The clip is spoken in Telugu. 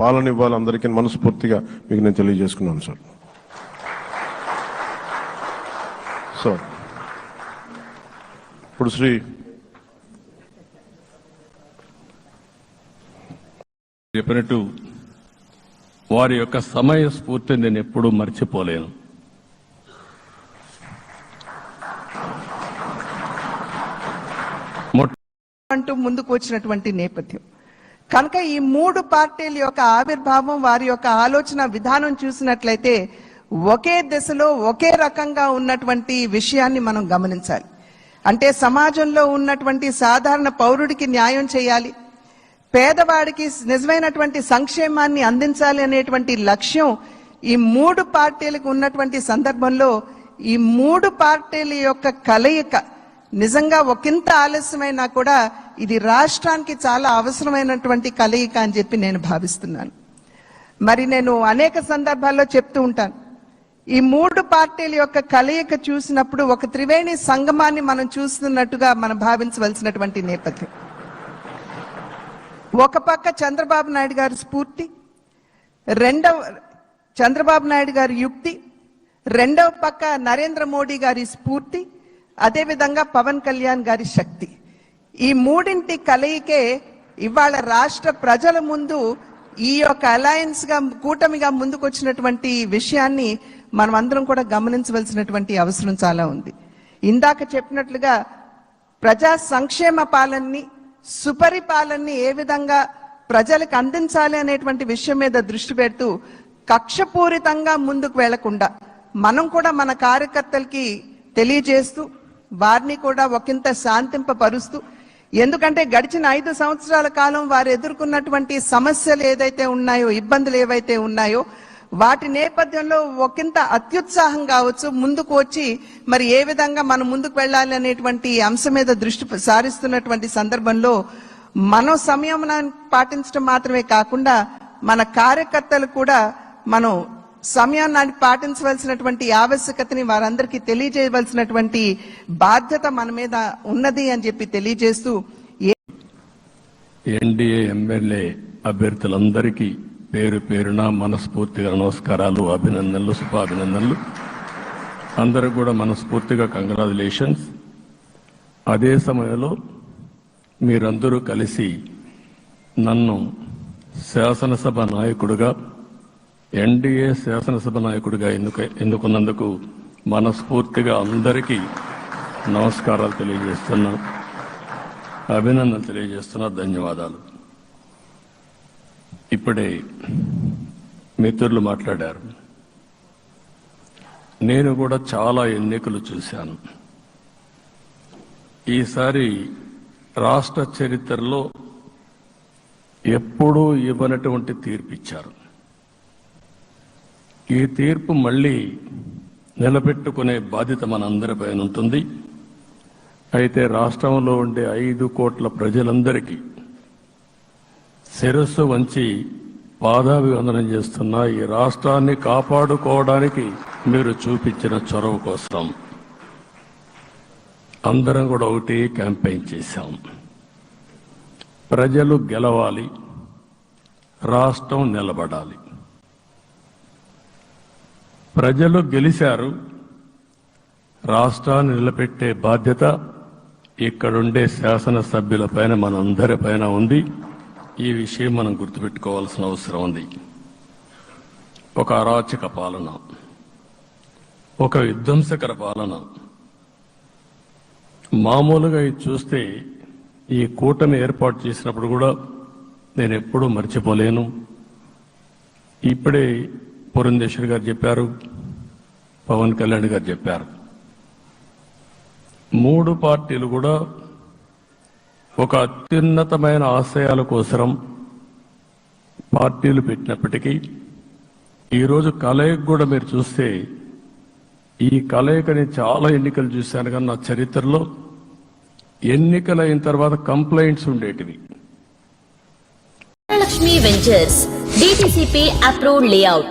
పాలన ఇవ్వాలి అందరికీ మనస్ఫూర్తిగా మీకు నేను తెలియజేసుకున్నాను సార్. సో ఇప్పుడు శ్రీ చెప్పినట్టు వారి యొక్క సమయ స్ఫూర్తి నేను ఎప్పుడూ మర్చిపోలేను. అంటూ ముందుకు వచ్చినటువంటి నేపథ్యం. కనుక ఈ మూడు పార్టీల యొక్క ఆవిర్భావం వారి యొక్క ఆలోచన విధానం చూసినట్లయితే ఒకే దశలో ఒకే రకంగా ఉన్నటువంటి విషయాన్ని మనం గమనించాలి. అంటే సమాజంలో ఉన్నటువంటి సాధారణ పౌరుడికి న్యాయం చేయాలి. పేదవాడికి నిజమైనటువంటి సంక్షేమాన్ని అందించాలి అనేటువంటి లక్ష్యం ఈ మూడు పార్టీలకు ఉన్నటువంటి సందర్భంలో ఈ మూడు పార్టీల యొక్క కలయిక నిజంగా ఒకంత ఆలస్యమైనా కూడా ఇది రాష్ట్రానికి చాలా అవసరమైనటువంటి కలయిక అని చెప్పి నేను భావిస్తున్నాను. మరి నేను అనేక సందర్భాల్లో చెప్తూ ఉంటాను. ఈ మూడు పార్టీల యొక్క కలయిక చూసినప్పుడు ఒక త్రివేణి సంగమాన్ని మనం చూస్తున్నట్టుగా మనం భావించవలసినటువంటి నేపథ్యం. ఒక పక్క చంద్రబాబు నాయుడు గారి స్ఫూర్తి రెండవ చంద్రబాబు నాయుడు గారి యుక్తి రెండవ పక్క నరేంద్ర మోడీ గారి స్ఫూర్తి అదేవిధంగా పవన్ కళ్యాణ్ గారి శక్తి. ఈ మూడింటి కలయికే ఇవాళ రాష్ట్ర ప్రజల ముందు ఈ యొక్క అలయన్స్గా కూటమిగా ముందుకొచ్చినటువంటి విషయాన్ని మనం అందరం కూడా గమనించవలసినటువంటి అవసరం చాలా ఉంది. ఇందాక చెప్పినట్లుగా ప్రజా సంక్షేమ పాలనని సుపరిపాలనని ఏ విధంగా ప్రజలకు అందించాలి అనేటువంటి విషయం మీద దృష్టి పెడుతూ కక్షపూరితంగా ముందుకు వెళ్ళకుండా మనం కూడా మన కార్యకర్తలకి తెలియజేస్తూ వారిని కూడా ఒకంత శాంతింపపరుస్తూ ఎందుకంటే గడిచిన ఐదు సంవత్సరాల కాలం వారు ఎదుర్కొన్నటువంటి సమస్యలు ఏదైతే ఉన్నాయో ఇబ్బందులు ఏవైతే ఉన్నాయో వాటి నేపథ్యంలో ఒకంత అత్యుత్సాహం కావచ్చు ముందుకు వచ్చి మరి ఏ విధంగా మనం ముందుకు వెళ్ళాలి అనేటువంటి అంశం మీద దృష్టి సారిస్తున్నటువంటి సందర్భంలో మనం సంయమనాన్ని పాటించడం మాత్రమే కాకుండా మన కార్యకర్తలు కూడా మనం సమయాన్ని పాటించవలసినటువంటి ఆవశ్యకతని వారందరికీ తెలియజేయవలసినటువంటి బాధ్యత మన మీద ఉన్నది అని చెప్పి తెలియజేస్తూ ఏ ఎన్డీఏ ఎమ్మెల్యే అభ్యర్థులందరికీ పేరు పేరున మనస్ఫూర్తిగా నమస్కారాలు అభినందనలు శుభాభినందనలు. అందరూ కూడా మనస్ఫూర్తిగా కంగ్రాచులేషన్స్. అదే సమయంలో మీరందరూ కలిసి నన్ను శాసనసభ నాయకుడుగా ఎన్డీఏ శాసనసభ నాయకుడిగా ఎన్నుక ఎన్నుకున్నందుకు మనస్ఫూర్తిగా అందరికీ నమస్కారాలు తెలియజేస్తున్నా అభినందన తెలియజేస్తున్నా ధన్యవాదాలు. ఇప్పుడే మిత్రులు మాట్లాడారు. నేను కూడా చాలా ఎన్నికలు చూశాను. ఈసారి రాష్ట్ర చరిత్రలో ఎప్పుడూ ఇవ్వనటువంటి తీర్పు ఇచ్చారు ఈ తీర్పు మళ్ళీ నిలబెట్టుకునే బాధ్యత మనందరిపైన ఉంటుంది. అయితే రాష్ట్రంలో ఉండే ఐదు కోట్ల ప్రజలందరికీ శిరస్సు వంచి పాదాభివందనం చేస్తున్న ఈ రాష్ట్రాన్ని కాపాడుకోవడానికి మీరు చూపించిన చొరవ కోసం అందరం కూడా ఒకటి క్యాంపెయిన్ చేశాం. ప్రజలు గెలవాలి రాష్ట్రం నిలబడాలి. ప్రజలు గెలిచారు రాష్ట్రాన్ని నిలబెట్టే బాధ్యత ఇక్కడుండే శాసనసభ్యులపైన మనందరిపైన ఉంది. ఈ విషయం మనం గుర్తుపెట్టుకోవాల్సిన అవసరం ఉంది. ఒక అరాచక పాలన ఒక విధ్వంసకర పాలన. మామూలుగా ఇది చూస్తే ఈ కూటమి ఏర్పాటు చేసినప్పుడు కూడా నేను ఎప్పుడూ మర్చిపోలేను. ఇప్పుడే పురంధేశ్వరి గారు చెప్పారు పవన్ కళ్యాణ్ గారు చెప్పారు. మూడు పార్టీలు కూడా ఒక అత్యున్నతమైన ఆశయాల కోసరం పార్టీలు పెట్టినప్పటికీ ఈరోజు కలయిక కూడా మీరు చూస్తే ఈ కలయికని చాలా ఎన్నికలు చూశాను కానీ నా చరిత్రలో ఎన్నికలు అయిన తర్వాత కంప్లైంట్స్ ఉండేటివి. Lakshmi ventures DTCP approved layout